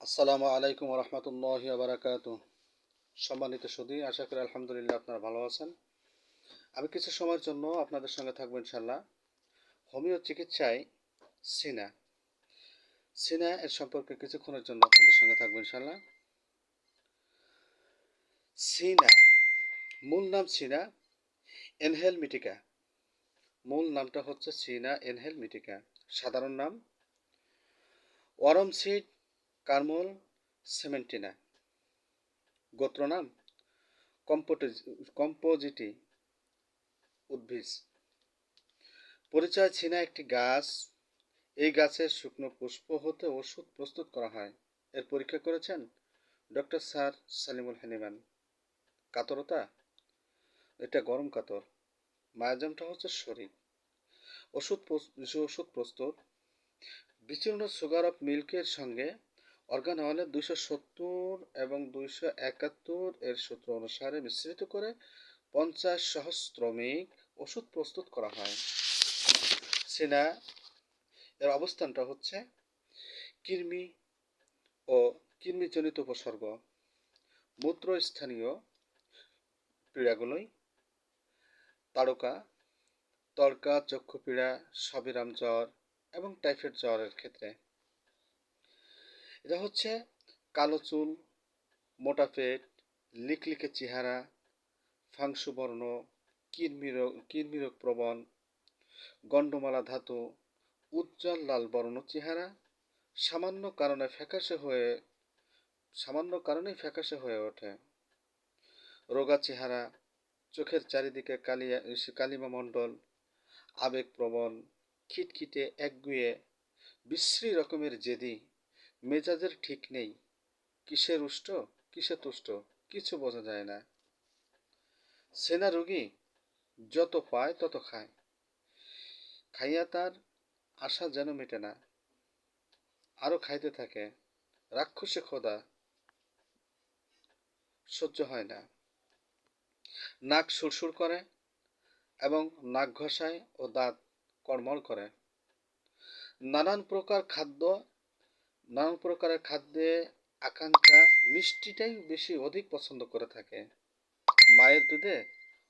আসসালামু আলাইকুম রহমতুল্লাহ বারাকাত সম্মানিত সুদী আশা করি আলহামদুলিল্লাহ আপনারা ভালো আছেন। আমি কিছু সময়ের জন্য আপনাদের সঙ্গে থাকব ইনশাল্লাহ হোমিও চিকিৎসায় সিনা। সিনা এর সম্পর্কে কিছুক্ষণের জন্য আপনাদের সঙ্গে থাকব ইনশাল্লাহ সিনা, মূল নাম সিনা এনহেল মিটিকা মূল নামটা হচ্ছে সিনা এনহেল মিটিকা সাধারণ নাম। ওয়ারম সিড কার্মল সেমেন্টিনা। গোত্র গোত্রনাম কম্পোজিটি উদ্ভিদ পরিচয় ছিনা একটি গাছ। এই গাছের শুকনো পুষ্প হতে ওষুধ প্রস্তুত করা হয়। এর পরীক্ষা করেছেন ডক্টর স্যার সালিমুল হানিমান কাতরতা? এটা গরম কাতর। মায়াজামটা হচ্ছে শরীর। ওষুধ ওষুধ প্রস্তুত। বিচূর্ণ সুগার অফ মিল্কের সঙ্গে অর্গান অয়েলের দুইশো সত্তর এবং দুইশো একাত্তর এর সূত্র অনুসারে মিশ্রিত করে পঞ্চাশ সহস্রমিক ওষুধ প্রস্তুত করা হয়। সিনা, এর অবস্থানটা হচ্ছে কৃমি ও কৃমিজনিত উপসর্গ। মূত্রস্থানীয় পীড়াগুলোই তারকা, তর্কা চক্ষু পীড়া সবিরাম জ্বর এবং টাইফয়েড জ্বরের ক্ষেত্রে। এটা হচ্ছে কালো চুল, মোটা পেট লিকলিকে চেহারা ফাংশুবর্ণ কৃমিরোগ কৃমিরোগ প্রবণ, গণ্ডমালা ধাতু, উজ্জ্বল লাল বর্ণ চেহারা, সামান্য কারণে ফ্যাকাশে হয়ে, সামান্য কারণেই ফ্যাকাশে হয়ে ওঠে। রোগা চেহারা, চোখের চারিদিকে কালিয়া কালিমা মণ্ডল আবেগপ্রবণ খিটখিটে একগুয়ে, বিশ্রী রকমের জেদি। মেজাজের ঠিক নেই। কিসে রুষ্ট কিসে তুষ্ট? কিছু বোঝা যায় না। সেনা রুগী যত পায় তত খায়। খাইয়া তার আশা যেন মেটে না। আরও খাইতে থাকে। রাক্ষসে খোদা। সহ্য হয় না। নাক সুরসুর করে এবং নাক ঘষায় ও দাঁত কড়মড় করে। নানান প্রকার খাদ্য নানান প্রকারের খাদ্যে আকাঙ্ক্ষা মিষ্টিটাই বেশি অধিক পছন্দ করে থাকে। মায়ের দুধে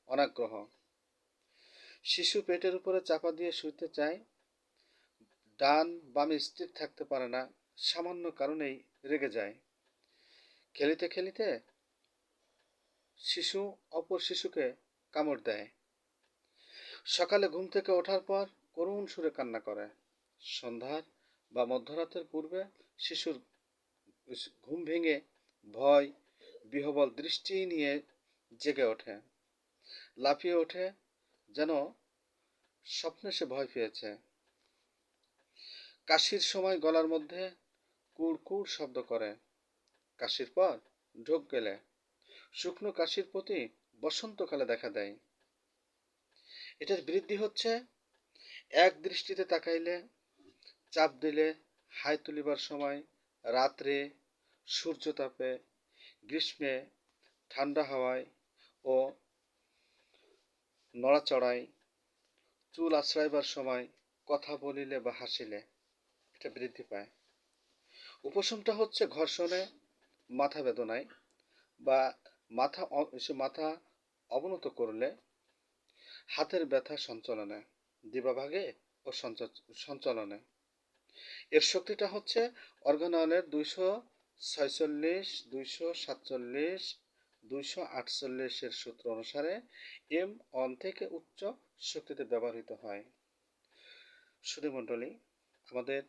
অনাগ্রহ। শিশু পেটের উপরে চাপা দিয়ে শুইতে চায়। ডান বামে স্থির থাকতে পারে না, সামান্য কারণেই রেগে যায়। খেলিতে খেলিতে শিশু, অপর শিশুকে কামড় দেয়। সকালে ঘুম থেকে ওঠার পর করুণ সুরে কান্না করে। সন্ধ্যার বা মধ্যরাতের পূর্বে শিশুর ঘুম ভেঙে ভয়, বিহবল দৃষ্টি নিয়ে জেগে ওঠে। লাফিয়ে ওঠে যেন স্বপ্নে সে ভয় পেয়েছে। কাশির সময় গলার মধ্যে কুড় কুড় শব্দ করে। কাশির পর ঢোক গেলে। শুকনো কাশির প্রতি বসন্তকালে দেখা দেয়। এটার বৃদ্ধি হচ্ছে, এক দৃষ্টিতে তাকাইলে চাপ দিলে হাই তুলিবার সময় রাত্রে সূর্যতাপে গ্রীষ্মে ঠান্ডা হাওয়ায় ও নড়াচড়ায় চুল আশ্রাইবার সময় কথা বলিলে বা হাসিলে, এটা বৃদ্ধি পায়। উপশমটা হচ্ছে ঘর্ষণে মাথা বেদনায় বা মাথা মাথা অবনত করলে হাতের ব্যথা সঞ্চালনে, দিবাভাগে ও সঞ্চালনে। এর শক্তিটা হচ্ছে অর্গানয়েলের দুইশো ছয়চল্লিশ, দুইশো সাতচল্লিশ, দুইশো আটচল্লিশের সূত্র অনুসারে এম অন থেকে উচ্চ শক্তিতে ব্যবহৃত হয়। সুধীমণ্ডলী আমাদের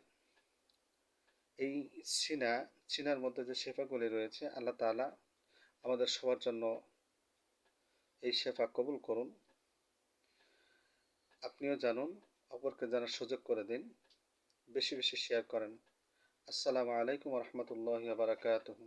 এই চীনা চীনার মধ্যে যে শেফাগুলি রয়েছে, আল্লাহ তালা আমাদের সবার জন্য এই শেফা কবুল করুন। আপনিও জানুন, অপরকে জানার সুযোগ করে দিন। বেশি বেশি শেয়ার করেন। আসসালামু আলাইকুম রহমতুল্লাহ বারাকাতুহ।